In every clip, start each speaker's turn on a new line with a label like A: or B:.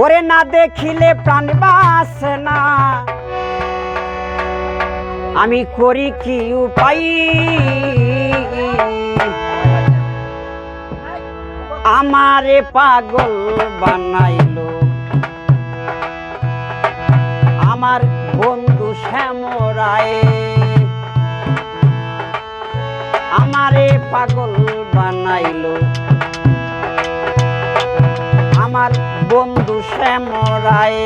A: ওরে না দেখিলে প্রাণ বাসে না। আমি করি কি উপায়? আমারে পাগল বানাইলো বন্ধু শ্যামরায়।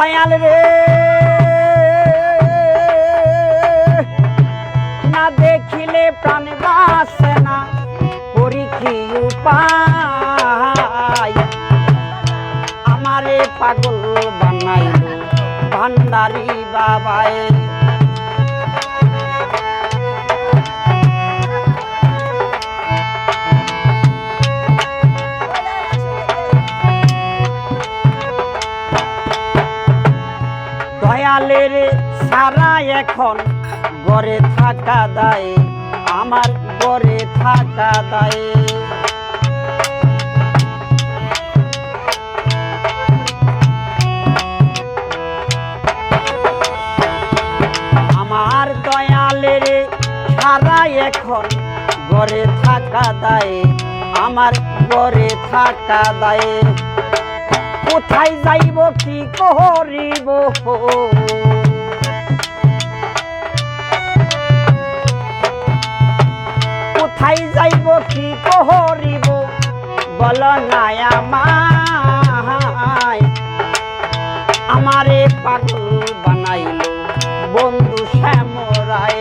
A: দয়াল রে। না দেখিলে প্রাণ বাসে না করি কি উপায়। আমারে পাগল বানাইল ভান্ডারি বাবায়। দয়ালের সারা এখন গড়ে থাকা দায়, আমার গড়ে থাকা দায়। আমার দয়ালের সারা এখন গড়ে থাকা দায়, আমার গড়ে থাকা দায়। কোথায় যাইব, কি করিব? কোথায় যাইব, কি করিব? বল নাই আমায়। আমারে পাগল বানাইল বন্ধু শ্যামরায়।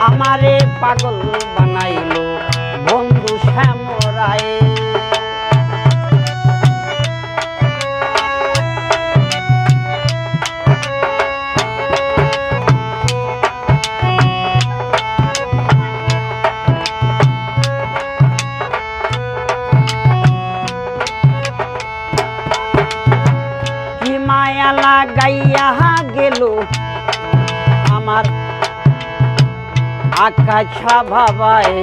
A: আমারে পাগল বানাইল বন্ধু শ্যামরায়। লাগাইয়া গেল। আমার আকাশ বাবায়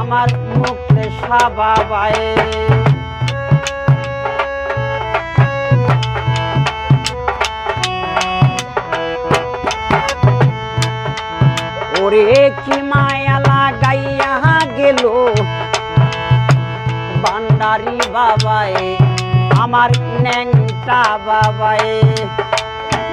A: আমার মুখে সাবাবায় ওরে কি মায়া লাগাইয়া গেল। বান্ডারি বাবায়, আমার ন্যাংটা বাবায়।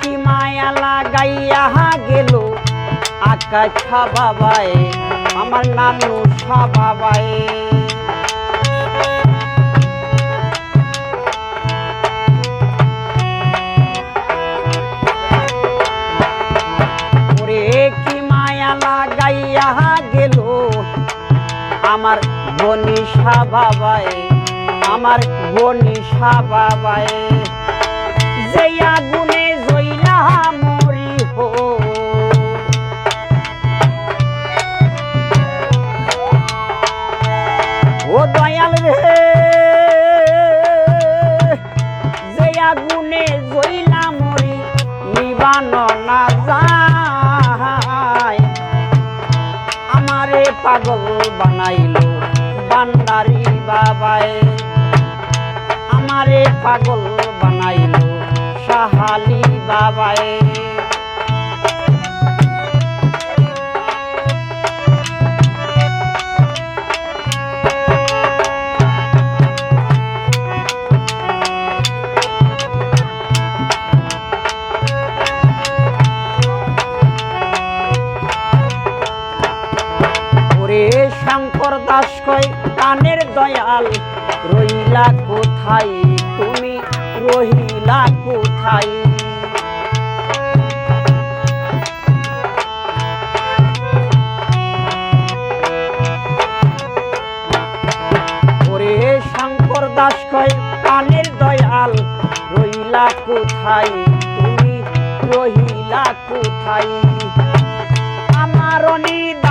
A: কি মায়া লাগাইয়া গেল। আকাশ বাবায়, আমার নানু বাবায়। লাগাইয়া গেল। আমার বনিশা বাবায়, আমার বনিশা বাবায়। যে আগুনে নিবানো না যায়। আমারে পাগল বানাইল বান্দারি বাবায়। আমারে পাগল বানাইল সাহালি বাবায়। দাস কয় কানের দয়াল। রইলা কোথায়? তুমি রহিলা কোথায়? শঙ্কর দাস কয় কানের দয়াল রইলা কোথায়? তুমি রহিলা কোথায়? আমার নিদানের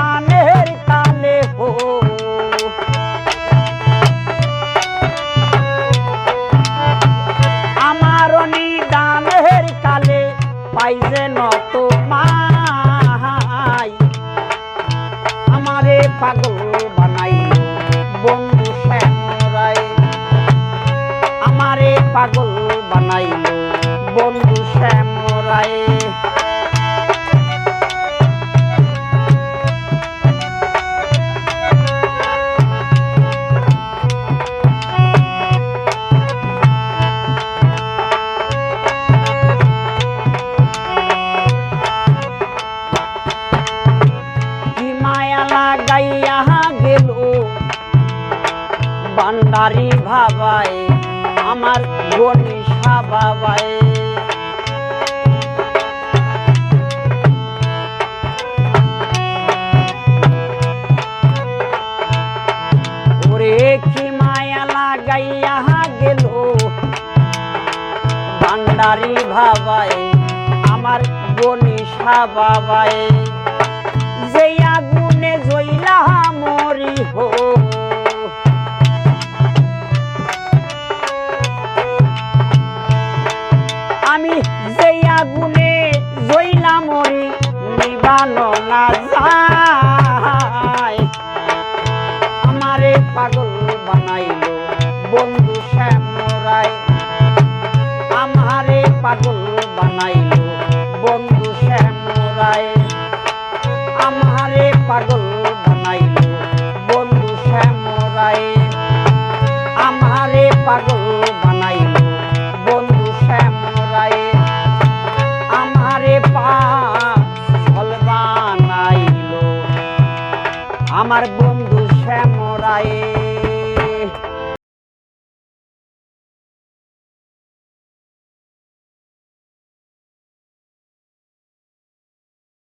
A: তোমায় আমারে পাগল বানাইল বন্ধু শ্যামরায় আমারে পাগল বানাইল বন্ধু শ্যামরায় বান্ডারি ভাবায়, আমার কি মায়া লাগাইয়া গেল? বান্ডারি ভাবায়, আমার গনিষা বাবায়। যে আগুনে জইলা মরি হো জানো না জানো আমার বন্ধু শ্যামরায়ে